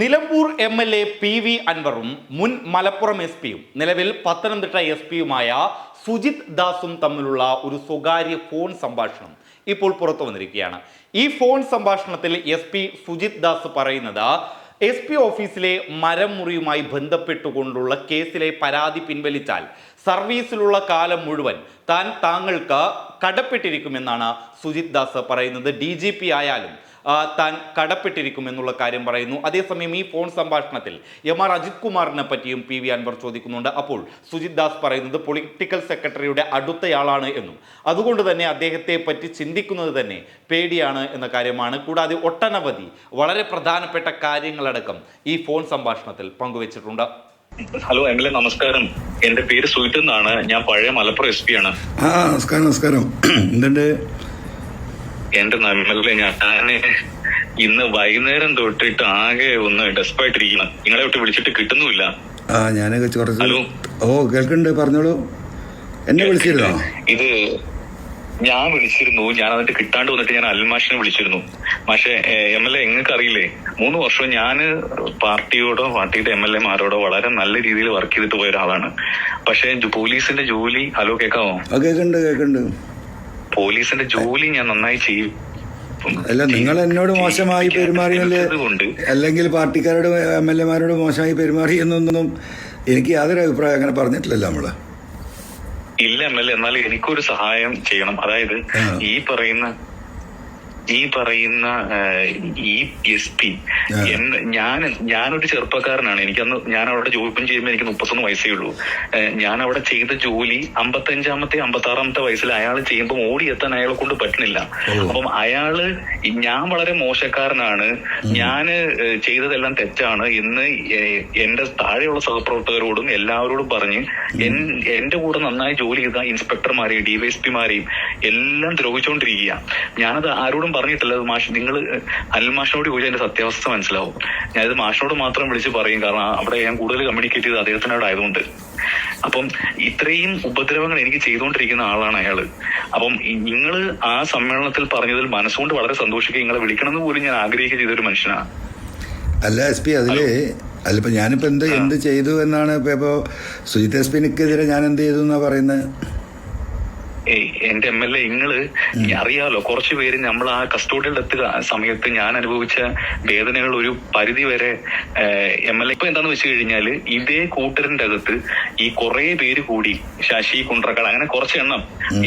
Nilambur M L A P V അൻവറും മുൻ Malappuram S പിയും നിലവിൽ പത്തനംതിട്ട എസ് പിയുമായ സുജിത് ദാസും തമ്മിലുള്ള ഒരു സ്വകാര്യ ഫോൺ സംഭാഷണം ഇപ്പോൾ പുറത്തു വന്നിരിക്കുകയാണ്. ഈ ഫോൺ സംഭാഷണത്തിൽ എസ് പി സുജിത് ദാസ് പറയുന്നത് എസ് പി ഓഫീസിലെ മരം മുറിയുമായി ബന്ധപ്പെട്ടുകൊണ്ടുള്ള കേസിലെ പരാതി പിൻവലിച്ചാൽ സർവീസിലുള്ള കാലം മുഴുവൻ താൻ താങ്കൾക്ക് കടപ്പെട്ടിരിക്കുമെന്നാണ് സുജിത് ദാസ് പറയുന്നത്. ഡി ആയാലും ആ, കടപ്പെട്ടിരിക്കും എന്നുള്ള കാര്യം പറയുന്നു. അതേസമയം ഈ ഫോൺ സംഭാഷണത്തിൽ എം ആർ അജിത് കുമാറിനെ പറ്റിയും പി വി അൻവർ ചോദിക്കുന്നുണ്ട്. അപ്പോൾ സുജിത് ദാസ് പറയുന്നത് പൊളിറ്റിക്കൽ സെക്രട്ടറിയുടെ അടുത്തയാളാണ് എന്നും. അതുകൊണ്ട് തന്നെ അദ്ദേഹത്തെ പറ്റി ചിന്തിക്കുന്നത് തന്നെ പേടിയാണ് എന്ന കാര്യമാണ്. കൂടാതെ ഒട്ടനവധി വളരെ പ്രധാനപ്പെട്ട കാര്യങ്ങളടക്കം ഈ ഫോൺ സംഭാഷണത്തിൽ പങ്കുവച്ചിട്ടുണ്ട്. ഹലോ എം എൽ എ നമസ്കാരം. എന്റെ പേര് സുജിത് എന്നാണ്. ഞാൻ പഴയ മലപ്പുറം എസ് പി ആണ്. ആ നമസ്കാരം നമസ്കാരം. എന്തുണ്ട്? എന്റെ എം ഞാൻ ഞാൻ ഇന്ന് വൈകുന്നേരം തൊട്ടിട്ട് ആകെ ഒന്ന് ഡെസ്പായിട്ടിരിക്കണം. നിങ്ങളെ വിട്ട് വിളിച്ചിട്ട് കിട്ടുന്നുമില്ല. ആ ഞാനൊക്കെ കുറച്ച് ഹലോ. ഓ കേൾക്കുന്നുണ്ട് പറഞ്ഞോളൂ. എന്നെ വിളിച്ചിരുന്നോ? ഇത് ഞാൻ വിളിച്ചിരുന്നു. ഞാൻ അതിന്റെ കിട്ടാണ്ട് വന്നിട്ട് ഞാൻ അൽമാഷിനെ വിളിച്ചിരുന്നു. പക്ഷേ എം എൽ എ എങ്ങൾക്ക് അറിയില്ലേ? മൂന്ന് വർഷം ഞാൻ പാർട്ടിയോടോ പാർട്ടിയുടെ എം എൽ എമാരോടോ വളരെ നല്ല രീതിയിൽ വർക്ക് ചെയ്തിട്ട് പോയ ഒരാളാണ്. പക്ഷേ പോലീസിന്റെ ജോലി. ഹലോ കേൾക്കാമോ കേൾക്കുന്നുണ്ട് കേൾക്കുന്നുണ്ട്. പോലീസിന്റെ ജോലി ഞാൻ നന്നായി ചെയ്യും. അല്ല നിങ്ങൾ എന്നോട് മോശമായി പെരുമാറിയല്ലേ അല്ലെങ്കിൽ പാർട്ടിക്കാരോട് എം എൽ എമാരോട് മോശമായി പെരുമാറി എന്നൊന്നും എനിക്ക് യാതൊരു അഭിപ്രായം അങ്ങനെ പറഞ്ഞിട്ടില്ലല്ലോ നമ്മൾ. ഇല്ല എം എൽ എ. എന്നാലും എനിക്കൊരു സഹായം ചെയ്യണം. അതായത് ഈ പറയുന്ന ഈ പറയുന്ന ഇ ഈ എസ് പി. ഞാൻ ഞാനൊരു ചെറുപ്പക്കാരനാണ്. എനിക്കന്ന് ഞാൻ അവിടെ ജോലി ചെയ്യുമ്പോൾ എനിക്ക് മുപ്പത്തൊന്ന് വയസ്സേ ഉള്ളൂ. ഞാൻ അവിടെ ചെയ്ത ജോലി അമ്പത്തഞ്ചാമത്തെ അമ്പത്തി ആറാമത്തെ വയസ്സിൽ അയാൾ ചെയ്യുമ്പോൾ ഓടിയെത്താൻ അയാളെ കൊണ്ട് പറ്റുന്നില്ല. അപ്പം അയാൾ ഞാൻ വളരെ മോശക്കാരനാണ്. ഞാൻ ചെയ്തതെല്ലാം തെറ്റാണ് എന്ന് എന്റെ താഴെയുള്ള സഹപ്രവർത്തകരോടും എല്ലാവരോടും പറഞ്ഞ് എന്റെ കൂടെ നന്നായി ജോലി ചെയ്ത ഇൻസ്പെക്ടർമാരെയും ഡിവൈഎസ്പിമാരെയും എല്ലാം ദ്രോഹിച്ചുകൊണ്ടിരിക്കുക ഞാനത് ആരോടും പറഞ്ഞിട്ടില്ല. അത് മാഷ് നിങ്ങൾ അൽമാഷിനോട് ചോദിച്ചാൽ എന്റെ സത്യാവസ്ഥ മനസ്സിലാവും. ഞാനിത് മാഷിനോട് മാത്രം വിളിച്ച് പറയും. കാരണം അവിടെ ഞാൻ കൂടുതൽ കമ്മ്യൂണിക്കേറ്റ് ചെയ്ത് അദ്ദേഹത്തിനോട് ആയതുകൊണ്ട്. അപ്പം ഇത്രയും ഉപദ്രവങ്ങൾ എനിക്ക് ചെയ്തുകൊണ്ടിരിക്കുന്ന ആളാണ് അയാൾ അപ്പം നിങ്ങൾ ആ സമ്മേളനത്തിൽ പറഞ്ഞതിൽ മനസ്സുകൊണ്ട് വളരെ സന്തോഷിക്കുക. നിങ്ങളെ വിളിക്കണമെന്ന് പോലും ഞാൻ ആഗ്രഹിക്കുക ചെയ്തൊരു മനുഷ്യനാണ് അല്ല എസ് പി അതിൽ അല്ലിപ്പോ ഞാനിപ്പോ എന്ത് എന്ത് ചെയ്തു എന്നാണ് ഇപ്പൊ ഇപ്പോ സുജിത് എസ് പിന്നെ ഞാൻ എന്ത് ചെയ്തു എന്നാ പറയുന്നത് ഏയ് എന്റെ എം എൽ എ നിങ്ങൾ അറിയാലോ കുറച്ചു പേര് നമ്മൾ ആ കസ്റ്റോഡിയിൽ എത്തുക സമയത്ത് ഞാൻ അനുഭവിച്ച വേദനകൾ ഒരു പരിധി വരെ എം എൽ എ. ഇപ്പൊ എന്താന്ന് വെച്ച് കഴിഞ്ഞാൽ ഇതേ കൂട്ടരന്റെ അകത്ത് ഈ കുറെ പേര് കൂടി ശശി കുണ്ട്രക്കാട് അങ്ങനെ കുറച്ച് എണ്ണം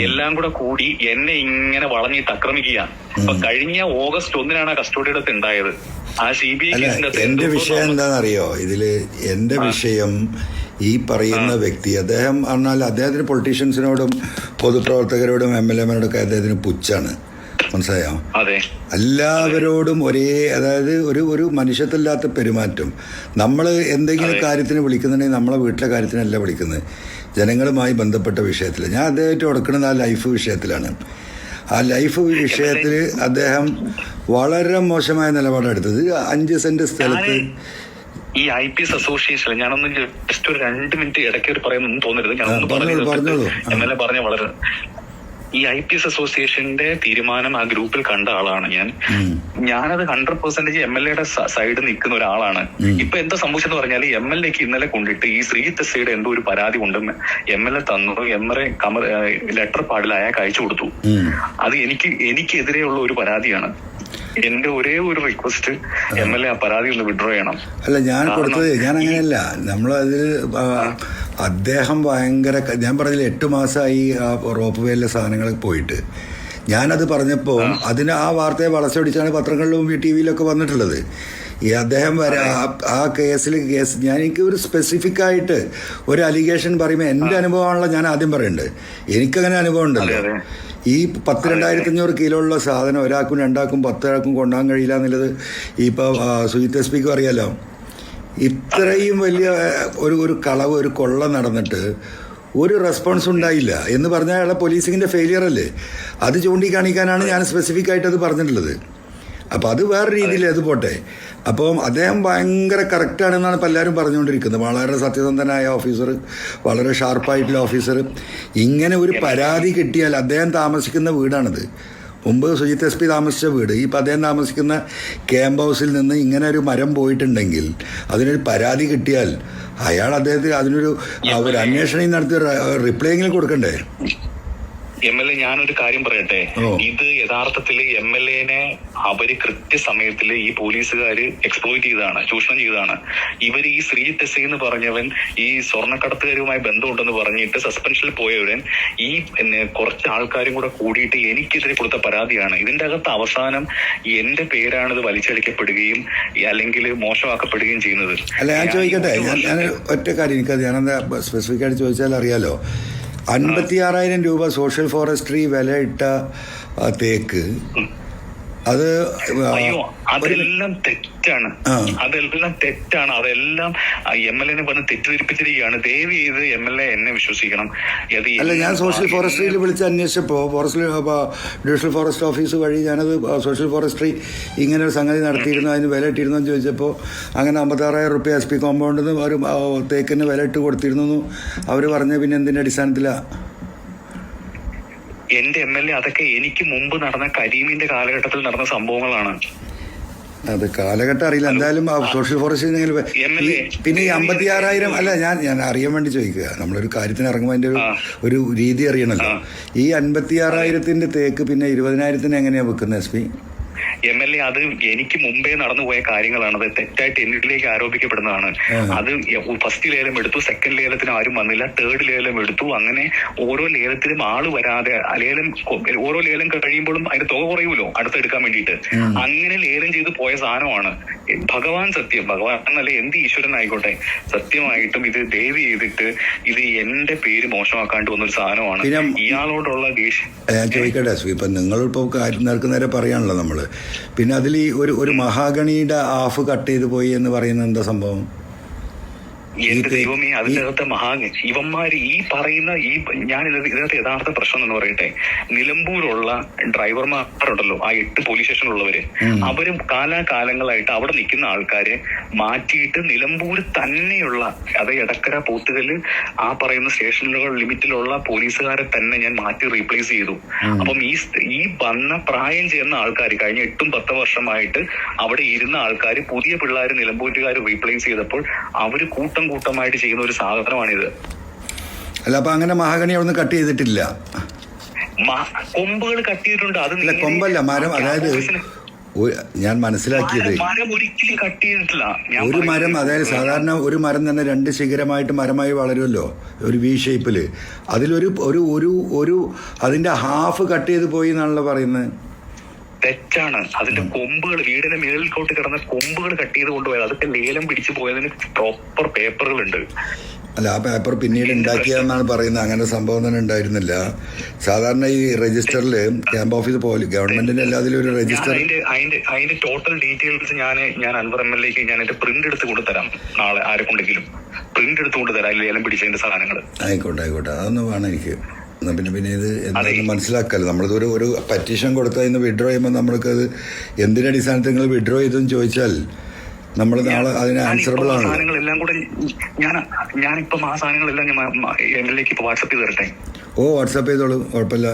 എല്ലാം കൂടെ കൂടി എന്നെ ഇങ്ങനെ വളഞ്ഞിട്ട് ആക്രമിക്കുക അപ്പൊ കഴിഞ്ഞ ഓഗസ്റ്റ് ഒന്നിനാണ് ആ കസ്റ്റോഡിയുടെ അടുത്ത് ഉണ്ടായത്. ആ സി ബി ഐ കേസിന്റെ അകത്ത് എന്റെ വിഷയം എന്താണെന്നറിയോ? ഇതിൽ എന്റെ വിഷയം ഈ പറയുന്ന വ്യക്തി അദ്ദേഹം പറഞ്ഞാൽ അദ്ദേഹത്തിന് പൊളിറ്റീഷ്യൻസിനോടും പൊതുപ്രവർത്തകരോടും എം എൽ എമാരോടൊക്കെ അദ്ദേഹത്തിന് പുച്ഛാണ്. മനസ്സിലായോ? എല്ലാവരോടും ഒരേ അതായത് ഒരു ഒരു മനുഷ്യത്തില്ലാത്ത പെരുമാറ്റം. നമ്മൾ എന്തെങ്കിലും കാര്യത്തിന് വിളിക്കുന്നുണ്ടെങ്കിൽ നമ്മളെ വീട്ടിലെ കാര്യത്തിനല്ല വിളിക്കുന്നത്. ജനങ്ങളുമായി ബന്ധപ്പെട്ട വിഷയത്തിൽ ഞാൻ അദ്ദേഹമായിട്ട് കൊടുക്കുന്നത് ആ ലൈഫ് വിഷയത്തിലാണ്. ആ ലൈഫ് വിഷയത്തിൽ അദ്ദേഹം വളരെ മോശമായ നിലപാടെടുത്തത്. അഞ്ച് സെന്റ് സ്ഥലത്ത് ഈ ഐ പി എസ് അസോസിയേഷൻ ഞാനൊന്ന് ജസ്റ്റ് ഒരു രണ്ട് മിനിറ്റ് ഇടയ്ക്ക് ഒരു പറയുന്നൊന്നും തോന്നരുത്. ഞാനൊന്ന് പറഞ്ഞു. എം എൽ എ പറഞ്ഞ വളരെ ഈ ഐ പി എസ് അസോസിയേഷന്റെ തീരുമാനം ആ ഗ്രൂപ്പിൽ കണ്ട ആളാണ് ഞാൻ. ഞാനത് ഹൺഡ്രഡ് പെർസെന്റേജ് എം എൽ എയുടെ സൈഡ് നിൽക്കുന്ന ഒരാളാണ്. ഇപ്പൊ എന്താ സംഭവിച്ചെന്ന് പറഞ്ഞാൽ എം എൽ എക്ക് ഇന്നലെ കൊണ്ടിട്ട് ഈ ശ്രീ എസ്ഐയുടെ എന്തോ ഒരു പരാതി കൊണ്ടും എം എൽ എ തന്നു. M L A cover letter പാടിൽ അയാൾക്ക് അയച്ചു കൊടുത്തു. അത് എനിക്ക് എനിക്കെതിരെയുള്ള ഒരു പരാതിയാണ്. എന്റെ ഒരേ ഒരു റിക്വസ്റ്റ് എം എൽ എ ആ പരാതി ഒന്ന് വിഡ്രോ ചെയ്യണം. അല്ല ഞാൻ കൊടുത്തത് ഞാൻ അങ്ങനെയല്ല അതിൽ അദ്ദേഹം ഭയങ്കര ഞാൻ പറഞ്ഞില്ല എട്ട് മാസമായി ആ റോപ്പ് വേയിലെ സാധനങ്ങളൊക്കെ പോയിട്ട്. ഞാനത് പറഞ്ഞപ്പോൾ അതിന് ആ വാർത്തയെ വളച്ചൊടിച്ചാണ് പത്രങ്ങളിലും ടി വിയിലൊക്കെ വന്നിട്ടുള്ളത്. ഈ അദ്ദേഹം വരെ ആ- കേസിൽ കേസ് ഞാൻ എനിക്ക് ഒരു സ്പെസിഫിക് ആയിട്ട് ഒരു അലിഗേഷൻ പറയുമ്പോൾ എന്റെ അനുഭവമാണല്ലോ ഞാൻ ആദ്യം പറയുന്നുണ്ട് എനിക്കങ്ങനെ അനുഭവം ഉണ്ടല്ലോ. ഈ പത്ത് രണ്ടായിരത്തി അഞ്ഞൂറ് കിലോ ഉള്ള സാധനം ഒരാൾക്കും രണ്ടാൾക്കും പത്താൾക്കും കൊണ്ടുപോകാൻ കഴിയില്ല എന്നുള്ളത് ഇപ്പോൾ സുജിത് എസ് പിക്കും അറിയാലോ. ഇത്രയും വലിയ ഒരു ഒരു കളവ് ഒരു കൊള്ള നടന്നിട്ട് ഒരു റെസ്പോൺസ് ഉണ്ടായില്ല. എന്ന് പറഞ്ഞാൽ അയാളെ പോലീസിങ്ങിന്റെ ഫെയിലിയർ അല്ലേ അത് ചൂണ്ടിക്കാണിക്കാനാണ് ഞാൻ സ്പെസിഫിക് ആയിട്ട് അത് പറഞ്ഞിട്ടുള്ളത്. അപ്പോൾ അത് വേറെ രീതിയിൽ അത് പോട്ടെ. അപ്പം അദ്ദേഹം ഭയങ്കര കറക്റ്റാണെന്നാണ് ഇപ്പോൾ എല്ലാവരും പറഞ്ഞുകൊണ്ടിരിക്കുന്നത്. വളരെ സത്യസന്ധനായ ഓഫീസർ വളരെ ഷാർപ്പായിട്ടുള്ള ഓഫീസർ ഇങ്ങനെ ഒരു പരാതി കിട്ടിയാൽ അദ്ദേഹം താമസിക്കുന്ന വീടാണിത്. മുമ്പ് സുജിത് എസ് പി താമസിച്ച വീട്. ഈ അദ്ദേഹം താമസിക്കുന്ന ക്യാമ്പ് ഹൗസിൽ നിന്ന് ഇങ്ങനെ ഒരു മരം പോയിട്ടുണ്ടെങ്കിൽ അതിനൊരു പരാതി കിട്ടിയാൽ അയാൾ അദ്ദേഹത്തിന് അതിനൊരു ഒരു അന്വേഷണം നടത്തി റിപ്ലൈ എങ്കിലും കൊടുക്കണ്ടേ? എം എൽ എ ഞാനൊരു കാര്യം പറയട്ടെ? ഇത് യഥാർത്ഥത്തിൽ എം എൽ എനെ അവർ കൃത്യസമയത്തിൽ ഈ പോലീസുകാര് എക്സ്പ്ലോയിറ്റ് ചെയ്തതാണ് ചൂഷണം ചെയ്തതാണ്. ഇവർ ഈ ശ്രീ ടെസി എന്ന് പറഞ്ഞവൻ ഈ സ്വർണക്കടത്തുകാരുമായി ബന്ധമുണ്ടെന്ന് പറഞ്ഞിട്ട് സസ്പെൻഷനിൽ പോയവരൻ ഈ പിന്നെ, കുറച്ച് ആൾക്കാരും കൂടെ കൂടിയിട്ട് എനിക്കെതിരെ കൊടുത്ത പരാതിയാണ്. ഇതിന്റെ അകത്ത് അവസാനം എന്റെ പേരാണ് ഇത് വലിച്ചടിക്കപ്പെടുകയും അല്ലെങ്കിൽ മോശമാക്കപ്പെടുകയും ചെയ്യുന്നത്. അല്ല ഞാൻ ചോദിക്കട്ടെ? ഞാൻ ഒറ്റ കാര്യം എനിക്കത് ഞാനെന്താ സ്പെസിഫിക് ആയിട്ട് ചോദിച്ചാൽ അറിയാലോ അൻപത്തി ആറായിരം രൂപ സോഷ്യൽ ഫോറസ്ട്രി വില ഇട്ട തേക്ക്. അത് അയ്യോ അതെല്ലാം തെറ്റാണ്. അതെല്ലാം തെറ്റാണ്. അതെല്ലാം എം എൽ എനെ വന്ന് തെറ്റിദ്ധരിപ്പിച്ചിരിക്കുകയാണ്. ദയവ് ചെയ്ത് എം എൽ എ എന്നെ വിശ്വസിക്കണം. അല്ല ഞാൻ സോഷ്യൽ ഫോറസ്ട്രിയിൽ വിളിച്ച് അന്വേഷിച്ചപ്പോൾ ഫോറസ്റ്റ് ഡിവിഷണൽ ഫോറസ്റ്റ് ഓഫീസ് വഴി ഞാനത് സോഷ്യൽ ഫോറസ്ട്രി ഇങ്ങനെ ഒരു സംഗതി നടത്തിയിരുന്നു അതിന് വില ഇട്ടിരുന്നു എന്ന് ചോദിച്ചപ്പോൾ അങ്ങനെ അമ്പത്താറായിരം റുപ്യ എസ് പി കോമ്പൗണ്ടിൽ നിന്ന് അവർ തേക്കിന് വില ഇട്ട് കൊടുത്തിരുന്നു അവർ പറഞ്ഞ പിന്നെ എന്തിന്റെ അടിസ്ഥാനത്തിലാണ് എന്റെ എം എൽ എ അതൊക്കെ എനിക്ക് മുമ്പ് നടന്ന കരീമിന്റെ കാലഘട്ടത്തിൽ നടന്ന സംഭവങ്ങളാണ്. അത് കാലഘട്ടം അറിയില്ല. എന്തായാലും സോഷ്യൽ ഫോറസ്റ്റ്. പിന്നെ ഈ അമ്പത്തി ആറായിരം അല്ല ഞാൻ ഞാൻ അറിയാൻ വേണ്ടി ചോദിക്കുക. നമ്മളൊരു കാര്യത്തിന് ഇറങ്ങുമ്പോൾ അതിന്റെ ഒരു ഒരു രീതി അറിയണല്ലോ. ഈ അൻപത്തി ആറായിരത്തിന്റെ തേക്ക് പിന്നെ ഇരുപതിനായിരത്തിന് എങ്ങനെയാ വെക്കുന്നത് S P? M L A അത് എനിക്ക് മുമ്പേ നടന്നുപോയ കാര്യങ്ങളാണ്. അത് തെറ്റായിട്ട് എന്നിലേക്ക് ആരോപിക്കപ്പെടുന്നതാണ്. അത് ഫസ്റ്റ് ലേലം എടുത്തു സെക്കൻഡ് ലേലത്തിന് ആരും വന്നില്ല തേർഡ് ലേലം എടുത്തു. അങ്ങനെ ഓരോ ലേലത്തിലും ആൾ വരാതെ ലേലം ഓരോ ലേലം കഴിയുമ്പോഴും അതിന്റെ തുക കുറയുമല്ലോ അടുത്തെടുക്കാൻ വേണ്ടിയിട്ട്. അങ്ങനെ ലേലം ചെയ്ത് പോയ സാധനമാണ്. ഭഗവാൻ സത്യം. ഭഗവാൻ എന്നല്ല എന്ത് ഈശ്വരൻ ആയിക്കോട്ടെ. സത്യമായിട്ടും ഇത് ദയവ് ചെയ്തിട്ട് ഇത് എന്റെ പേര് മോശമാക്കാണ്ട് വന്നൊരു സാധനമാണ്. ഇയാളോടുള്ള ദേഷ്യം ഞാൻ ചോദിക്കട്ടെ ഇപ്പൊ നിങ്ങൾ ഇപ്പം കാര്യം നേരെ പറയാണല്ലോ നമ്മൾ പിന്നെ അതിൽ ഒരു ഒരു മഹാഗണിയുടെ ഹാഫ് കട്ട് ചെയ്ത് പോയി എന്ന് പറയുന്നത് എന്താ സംഭവം? എന്റെ ദൈവമേ അതിനകത്ത് മഹാ ഇവന്മാര് ഈ പറയുന്ന ഈ ഞാൻ ഇതിനകത്ത് യഥാർത്ഥ പ്രശ്നം എന്ന് പറയട്ടെ. നിലമ്പൂരുള്ള ഡ്രൈവർമാരുണ്ടല്ലോ ആ എട്ട് പോലീസ് സ്റ്റേഷനിലുള്ളവര്. അവരും കാലാകാലങ്ങളായിട്ട് അവിടെ നിൽക്കുന്ന ആൾക്കാരെ മാറ്റിയിട്ട് നിലമ്പൂർ തന്നെയുള്ള അത് എടക്കര പോത്തുകൽ ആ പറയുന്ന സ്റ്റേഷനുകൾ ലിമിറ്റിലുള്ള പോലീസുകാരെ തന്നെ ഞാൻ മാറ്റി റീപ്ലേസ് ചെയ്തു. അപ്പം ഈ ഈ വന്ന പ്രായം ചെയ്യുന്ന ആൾക്കാർ കഴിഞ്ഞ എട്ടും പത്ത് വർഷമായിട്ട് അവിടെ ഇരുന്ന ആൾക്കാർ പുതിയ പിള്ളേർ നിലമ്പൂരുകാർ റീപ്ലേസ് ചെയ്തപ്പോൾ അവർ കൂട്ടം കൂട്ടമായിട്ട് ചെയ്യുന്ന ഒരു സാധനമാണിത്. അല്ല അപ്പൊ അങ്ങനെ മഹാഗണി അവിടെ നിന്ന് കട്ട് ചെയ്തിട്ടില്ല. കൊമ്പുകൾ കട്ട് ചെയ്തിട്ടുണ്ട് അത് കൊമ്പല്ല മരം അതായത് ഞാൻ മനസ്സിലാക്കിയത് കട്ട് ഒരു മരം അതായത് സാധാരണ ഒരു മരം തന്നെ രണ്ട് ശിഖരമായിട്ട് മരമായി വളരുമല്ലോ ഒരു വി ഷേപ്പിൽ അതിലൊരു ഒരു ഒരു ഒരു അതിന്റെ ഹാഫ് കട്ട് ചെയ്ത് പോയി എന്നാണല്ലോ പറയുന്നത്. തെറ്റാണ്. അതിന്റെ കൊമ്പുകൾ വീടിന്റെ മേളിൽക്കോട്ട് കിടന്ന കൊമ്പുകൾ കട്ട് ചെയ്ത് കൊണ്ടുപോയത്. അതൊക്കെ ലേലം പിടിച്ചു പോയതിന് പ്രോപ്പർ പേപ്പറുകളുണ്ട് അല്ല ആ പേപ്പർ പിന്നീട് ഉണ്ടാക്കിയെന്നാണ് പറയുന്നത്. അങ്ങനെ സംഭവം തന്നെ ഉണ്ടായിരുന്നില്ല. സാധാരണ ഈ രജിസ്റ്ററിൽ ക്യാമ്പ് ഓഫീസ് പോലെ ഗവൺമെന്റിന്റെ എല്ലാത്തിലും ഒരു രജിസ്റ്റർ അതിന്റെ അതിന്റെ ടോട്ടൽ ഡീറ്റെയിൽസ് ഞാൻ ഞാൻ അൻവർ എം എൽ എക്ക് ഞാൻ എന്റെ പ്രിന്റ് എടുത്ത് കൊണ്ടുതരാം. നാളെ ആരെ കൊണ്ടെങ്കിലും പ്രിന്റ് എടുത്ത് കൊണ്ടുതരാം. ലേലം പിടിച്ചതിന്റെ സാധനങ്ങൾ ആയിക്കോട്ടെ ആയിക്കോട്ടെ. അതൊന്നും വേണം എനിക്ക്. പിന്നെ പിന്നെ ഇത് എന്താണെന്ന് മനസ്സിലാക്കാമല്ലോ നമ്മളിതൊരു ഒരു പറ്റീഷൻ കൊടുത്താൽ ഇന്ന് വിഡ്രോ ചെയ്യുമ്പോൾ നമ്മൾക്കത് എന്തിന്റെ അടിസ്ഥാനത്തിൽ നിങ്ങൾ വിഡ്രോ ചെയ്തെന്ന് ചോദിച്ചാൽ നമ്മൾ നാളെ അതിന് ആൻസറബിൾ ആണ്. സാധനങ്ങളെല്ലാം കൂടെ ഞാൻ ഞാനിപ്പം ആ സാധനങ്ങളെല്ലാം ഞാൻ എം എൽ എക്ക് ഇപ്പൊ വാട്സപ്പ് ചെയ്ത് തരട്ടെ? ഓ വാട്സപ്പ് ചെയ്തോളൂ. കുഴപ്പമില്ല.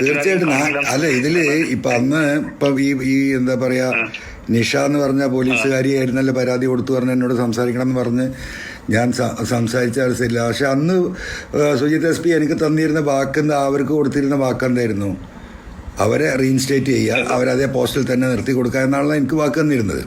തീർച്ചയായിട്ടും. അല്ല ഇതിൽ ഇപ്പൊ അന്ന് ഇപ്പൊ ഈ എന്താ പറയാ നിഷ എന്ന് പറഞ്ഞ പോലീസുകാരിയായിരുന്നല്ലോ പരാതി കൊടുത്തു പറഞ്ഞ് എന്നോട് സംസാരിക്കണം എന്ന് പറഞ്ഞ് ഞാൻ സംസാരിച്ച അവസ്ഥയില്ല പക്ഷെ അന്ന് സുജിത് എസ് പി എനിക്ക് തന്നിരുന്ന വാക്ക് അവർക്ക് കൊടുത്തിരുന്ന വാക്കെന്തായിരുന്നു? അവരെ റീഇൻസ്റ്റേറ്റ് ചെയ്യുക അവരതേ പോസ്റ്റിൽ തന്നെ നിർത്തി കൊടുക്കുക എന്നാണല്ലോ എനിക്ക് വാക്ക് തന്നിരുന്നത്.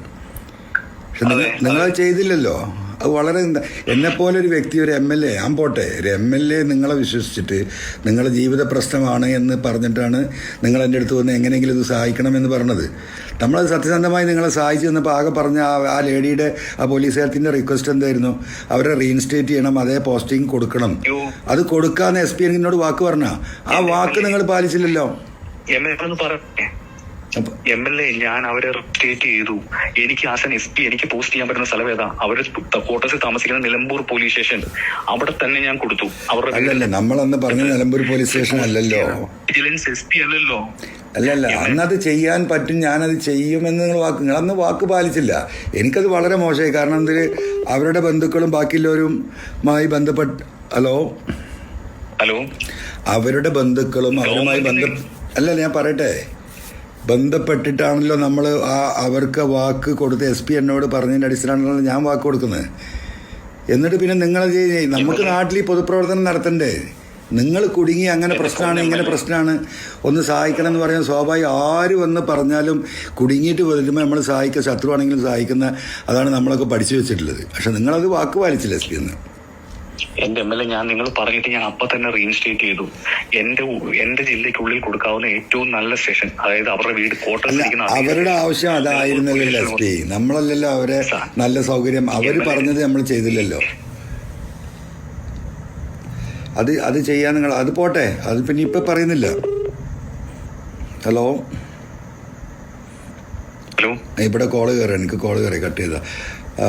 പക്ഷെ നിങ്ങൾ ചെയ്തില്ലല്ലോ. അത് വളരെ എന്നെപ്പോലെ പോലെ ഒരു വ്യക്തി ഒരു എം എൽ എ ഞാൻ പോട്ടെ ഒരു എം എൽ എ നിങ്ങളെ വിശ്വസിച്ചിട്ട് നിങ്ങളുടെ ജീവിത പ്രശ്നമാണ് എന്ന് പറഞ്ഞിട്ടാണ് നിങ്ങൾ എന്റെ അടുത്ത് വന്ന് എങ്ങനെയെങ്കിലും ഇത് സഹായിക്കണമെന്ന് പറഞ്ഞത്. നമ്മളത് സത്യസന്ധമായി നിങ്ങളെ സഹായിച്ചു തന്നപ്പോൾ ആകെ പറഞ്ഞ ആ ആ ലേഡിയുടെ ആ പോലീസുകാരത്തിന്റെ റിക്വസ്റ്റ് എന്തായിരുന്നു? അവരെ റീഇൻസ്റ്റേറ്റ് ചെയ്യണം അതേ പോസ്റ്റിംഗ് കൊടുക്കണം. അത് കൊടുക്കാന്ന് എസ് പി എന്നോട് വാക്ക് പറഞ്ഞ. ആ വാക്ക് നിങ്ങൾ പാലിച്ചില്ലല്ലോ. എം എൽ എ ഞാൻ അവരെ സ്റ്റേറ്റ് ചെയ്തു. എനിക്ക് ആസൻ എസ് പി എനിക്ക് പോസ്റ്റ് ചെയ്യാൻ പറ്റുന്ന സ്ഥലം ഏതാ? അവർ കോട്ടസിൽ താമസിക്കുന്ന നിലമ്പൂർ പോലീസ് സ്റ്റേഷൻ അവിടെ തന്നെ ഞാൻ കൊടുത്തു. അവരുടെ അല്ലല്ല നമ്മളന്ന് പറഞ്ഞ നിലമ്പൂർ പോലീസ് സ്റ്റേഷൻ അല്ലല്ലോ. വിജിലൻസ് എസ് പി അല്ലല്ലോ. അല്ലല്ല അന്നത് ചെയ്യാൻ പറ്റും ഞാനത് ചെയ്യുമെന്ന് നിങ്ങൾ വാക്ക് നിങ്ങളന്ന് വാക്ക് പാലിച്ചില്ല. എനിക്കത് വളരെ മോശമായി. കാരണം എന്തിന് അവരുടെ ബന്ധുക്കളും ബാക്കിയുള്ളവരുമായി ബന്ധപ്പെട്ട് ഹലോ? ഹലോ? അവരുടെ ബന്ധുക്കളും അവരുമായി ബന്ധ അല്ലല്ല ഞാൻ പറയട്ടെ. ബന്ധപ്പെട്ടിട്ടാണല്ലോ നമ്മൾ ആ അവർക്ക് വാക്ക് കൊടുത്ത് എസ് പി എന്നോട് പറഞ്ഞതിന്റെ അടിസ്ഥാനത്തിലാണ് ഞാൻ വാക്ക് കൊടുക്കുന്നത്. എന്നിട്ട് പിന്നെ നിങ്ങൾ നമുക്ക് നാട്ടിൽ ഈ പൊതുപ്രവർത്തനം നടത്തണ്ടേ? നിങ്ങൾ കുടുങ്ങി അങ്ങനെ പ്രശ്നമാണ് ഇങ്ങനെ പ്രശ്നമാണ് ഒന്ന് സഹായിക്കണം എന്ന് പറയാൻ സ്വാഭാവികം ആര് വന്ന് പറഞ്ഞാലും കുടുങ്ങിയിട്ട് വരുമ്പോൾ നമ്മൾ സഹായിക്കുക ശത്രുവാണെങ്കിലും സഹായിക്കുന്ന അതാണ് നമ്മളൊക്കെ പഠിച്ചു വെച്ചിട്ടുള്ളത്. പക്ഷെ നിങ്ങളത് വാക്ക് പാലിച്ചില്ല എസ് പി എന്ന്. എന്റെ എം എൽ എ ഞാൻ നിങ്ങൾ പറഞ്ഞിട്ട് ഞാൻ അപ്പൊ തന്നെ റീഇൻസ്റ്റേറ്റ് ചെയ്തു. എന്റെ എന്റെ ജില്ലയ്ക്കുള്ളിൽ കൊടുക്കാവുന്ന ഏറ്റവും നല്ല സ്റ്റേഷൻ അതായത് അവരുടെ വീട് കോട്ടയം അല്ല അവരുടെ ആവശ്യം അതായിരുന്നല്ലോ എസ് പി നമ്മളല്ലല്ലോ അവരെ നല്ല സൗകര്യം അവർ പറഞ്ഞത് നമ്മൾ ചെയ്തില്ലല്ലോ. അത് അത് ചെയ്യാൻ നിങ്ങൾ അത് പോട്ടെ അത് പിന്നെ ഇപ്പം പറയുന്നില്ല. ഹലോ? ഹലോ? ഇവിടെ കോൾ കയറി എനിക്ക് കോൾ കയറി കട്ട് ചെയ്ത.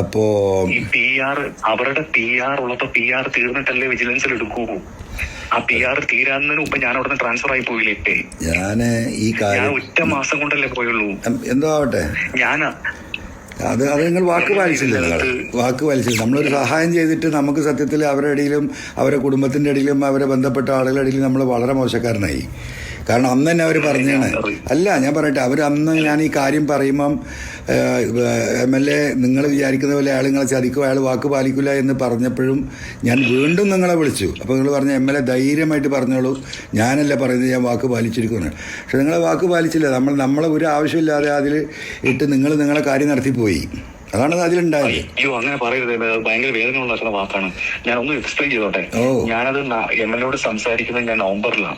അപ്പോൾ ഈ പി ആർ അവരുടെ പി ആർ ഉള്ളപ്പോ പി ആർ തീർന്നിട്ടല്ലേ വിജിലൻസിൽ എടുക്കൂ. ആ പി ആർ തീരാന്നതിന് മുമ്പ് ഞാൻ അവിടുന്ന് ട്രാൻസ്ഫർ ആയി പോയില്ലേ ഞാൻ ഈ കാര്യം ഒറ്റ മാസം കൊണ്ടല്ലേ പോയുള്ളൂ. എന്തോ ആവട്ടെ? ഞാൻ അത് അത് നിങ്ങൾ വാക്ക് പാലിച്ചില്ല നിങ്ങൾ? വാക്ക് പാലിച്ചില്ല. നമ്മളൊരു സഹായം ചെയ്തിട്ട് നമുക്ക് സത്യത്തിൽ അവരുടെ ഇടയിലും അവരുടെ കുടുംബത്തിന്റെ ഇടയിലും അവരെ ബന്ധപ്പെട്ട ആളുകളുടെ ഇടയിലും നമ്മൾ വളരെ മോശക്കാരനായി. കാരണം അന്ന് തന്നെ അവർ പറഞ്ഞാണ്. അല്ല ഞാൻ പറയട്ടെ അവർ അന്ന് ഞാൻ ഈ കാര്യം പറയുമ്പം എം എൽ എ നിങ്ങൾ വിചാരിക്കുന്ന പോലെ അയാൾ നിങ്ങളെ ചതിക്കും അയാൾ വാക്ക് പാലിക്കില്ല എന്ന് പറഞ്ഞപ്പോഴും ഞാൻ വീണ്ടും നിങ്ങളെ വിളിച്ചു. അപ്പോൾ നിങ്ങൾ പറഞ്ഞ എം എൽ എ ധൈര്യമായിട്ട് പറഞ്ഞോളൂ. ഞാനല്ല പറയുന്നത് ഞാൻ വാക്ക് പാലിച്ചിരിക്കുന്നു പക്ഷെ നിങ്ങളെ വാക്ക് പാലിച്ചില്ല. നമ്മൾ നമ്മളെ ഒരു ആവശ്യമില്ലാതെ അതിൽ ഇട്ട് നിങ്ങൾ നിങ്ങളെ കാര്യം നടത്തിപ്പോയി. അതാണ് അതിലുണ്ടായത്. അയ്യോ അങ്ങനെ പറയരുത്. ഭയങ്കര വേദനയുള്ള ചില വാക്കാണ്. ഞാൻ ഒന്ന് എക്സ്പ്ലെയിൻ ചെയ്തോട്ടെ. ഞാനത് എം എൽ എയോട് സംസാരിക്കുന്നത് ഞാൻ നവംബറിലാണ്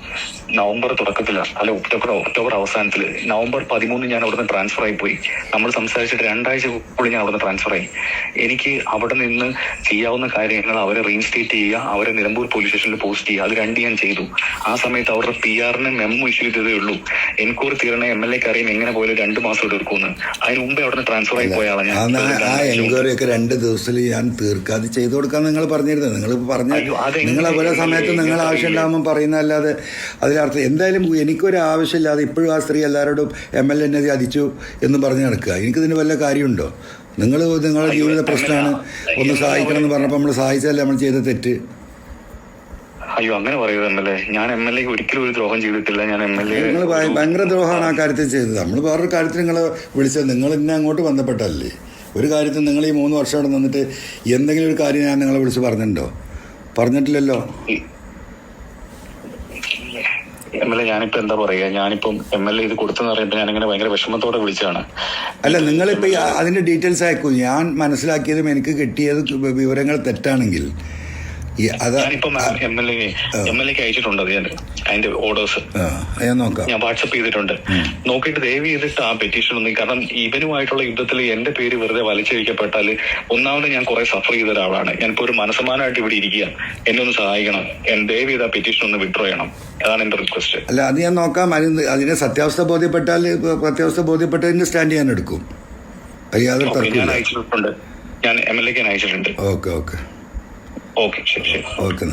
നവംബർ തുടക്കത്തിലാണ് അല്ല ഒക്ടോബർ ഒക്ടോബർ അവസാനത്തിൽ നവംബർ പതിമൂന്ന് ഞാൻ അവിടുന്ന് ട്രാൻസ്ഫർ ആയി പോയി. നമ്മൾ സംസാരിച്ചിട്ട് രണ്ടാഴ്ചക്കുള്ളിൽ ഞാൻ അവിടുന്ന് ട്രാൻസ്ഫർ ആയി. എനിക്ക് അവിടെ നിന്ന് ചെയ്യാവുന്ന കാര്യങ്ങൾ അവരെ റീഇൻസ്റ്റേറ്റ് ചെയ്യുക അവരെ നിലമ്പൂർ പോലീസ് സ്റ്റേഷനിൽ പോസ്റ്റ് ചെയ്യുക. അത് രണ്ട് ഞാൻ ചെയ്തു. ആ സമയത്ത് അവരുടെ പി ആറിന് മെമ്മോ ഇഷ്യൂ ചെയ്തതേ ഉള്ളൂ. എൻക്വയറി തീരണ എം എൽ എക്ക് അറിയാം എങ്ങനെ പോയാലും രണ്ട് മാസം എടുക്കുമെന്ന്. അതിന് മുമ്പേ അവിടുന്ന് ട്രാൻസ്ഫർ ആയി പോയ ആളാണ് ഞാൻ. ആ എൻക്വയറി ഒക്കെ രണ്ട് ദിവസത്തിൽ ഞാൻ തീർക്കാം അത് ചെയ്തു കൊടുക്കാൻ നിങ്ങൾ പറഞ്ഞിരുന്നത്. നിങ്ങൾ പറഞ്ഞ നിങ്ങൾ ഓരോ സമയത്ത് നിങ്ങൾ ആവശ്യം ഉണ്ടാകുമ്പോൾ പറയുന്നതല്ലാതെ അതിലർത്ഥം എന്തായാലും എനിക്കൊരു ആവശ്യമില്ലാതെ ഇപ്പോഴും ആ സ്ത്രീ എല്ലാവരോടും എം എൽ എന്നെ ചതിച്ചു എന്ന് പറഞ്ഞ് നടക്കുക. എനിക്കിതിന് വല്ല കാര്യമുണ്ടോ? നിങ്ങൾ നിങ്ങളുടെ ജീവിത പ്രശ്നമാണ്. ഒന്ന് സഹായിക്കണം എന്ന് പറഞ്ഞപ്പോൾ നമ്മൾ സഹായിച്ചതല്ലേ? നമ്മൾ ചെയ്ത തെറ്റ്. അയ്യോ അങ്ങനെ പറയരുത് എം എൽ എ ഞാൻ എം എൽ എ ഒരിക്കലും ഒരു ദ്രോഹം ചെയ്തിട്ടില്ല. ഞാൻ എം എൽ എ നിങ്ങൾ ഭയങ്കര ദ്രോഹമാണ് ആ കാര്യത്തിൽ ചെയ്തത്. നമ്മൾ വേറൊരു കാര്യത്തിൽ നിങ്ങൾ വിളിച്ചത്. നിങ്ങൾ ഇന്നെ അങ്ങോട്ട് ബന്ധപ്പെട്ടല്ലേ ഒരു കാര്യത്തിൽ നിങ്ങൾ ഈ മൂന്ന് വർഷം അവിടെ നിന്നിട്ട് എന്തെങ്കിലും ഒരു കാര്യം ഞാൻ നിങ്ങളെ വിളിച്ച് പറഞ്ഞിട്ടുണ്ടോ? പറഞ്ഞിട്ടില്ലല്ലോ? എം എൽ എ ഞാനിപ്പോ എന്താ പറയാ? ഞാനിപ്പം എം എൽ എ ഇത് കൊടുത്തെന്ന് പറയുമ്പോൾ ഞാൻ അങ്ങനെ ഭയങ്കര വിഷമത്തോടെ വിളിച്ചതാണ്. അല്ല നിങ്ങളിപ്പോ അതിന്റെ ഡീറ്റെയിൽസ് അയക്കൂ ഞാൻ മനസ്സിലാക്കിയതും എനിക്ക് കിട്ടിയതും വിവരങ്ങൾ തെറ്റാണെങ്കിൽ. ഞാനിപ്പം M L A M L എക്ക് അയച്ചിട്ടുണ്ട് അത് ഞാൻ അതിന്റെ ഓർഡേഴ്സ് ആ ഞാൻ വാട്സപ്പ് ചെയ്തിട്ടുണ്ട്. നോക്കിയിട്ട് ദയവ് ചെയ്തിട്ട് ആ പെറ്റീഷൻ ഒന്നും കാരണം ഇവനുമായിട്ടുള്ള യുദ്ധത്തിൽ എന്റെ പേര് വെറുതെ വലിച്ചഴിക്കപ്പെട്ടാൽ ഒന്നാമത് ഞാൻ കുറെ സഫർ ചെയ്ത ഒരാളാണ്. ഞാനിപ്പോ ഒരു മനസ്സമാനമായിട്ട് ഇവിടെ ഇരിക്കുക എന്നെ ഒന്ന് സഹായിക്കണം. ദയവ് ചെയ്ത് ആ പെറ്റീഷൻ ഒന്ന് വിഡ്രോ ചെയ്യണം. അതാണ് എന്റെ റിക്വസ്റ്റ് അല്ല അത് ഞാൻ നോക്കാം. അതിന് അതിനെ സത്യാവസ്ഥ ബോധ്യപ്പെട്ടാൽ സത്യാവസ്ഥ ബോധ്യപ്പെട്ടതിന് സ്റ്റാൻഡ് ഞാൻ എടുക്കും. ഞാൻ അയച്ചിട്ടുണ്ട്. ഞാൻ എം എൽ എക്ക് അയച്ചിട്ടുണ്ട്. Okay okay. ഓക്കെ ശരി ശരി. ഓക്കെ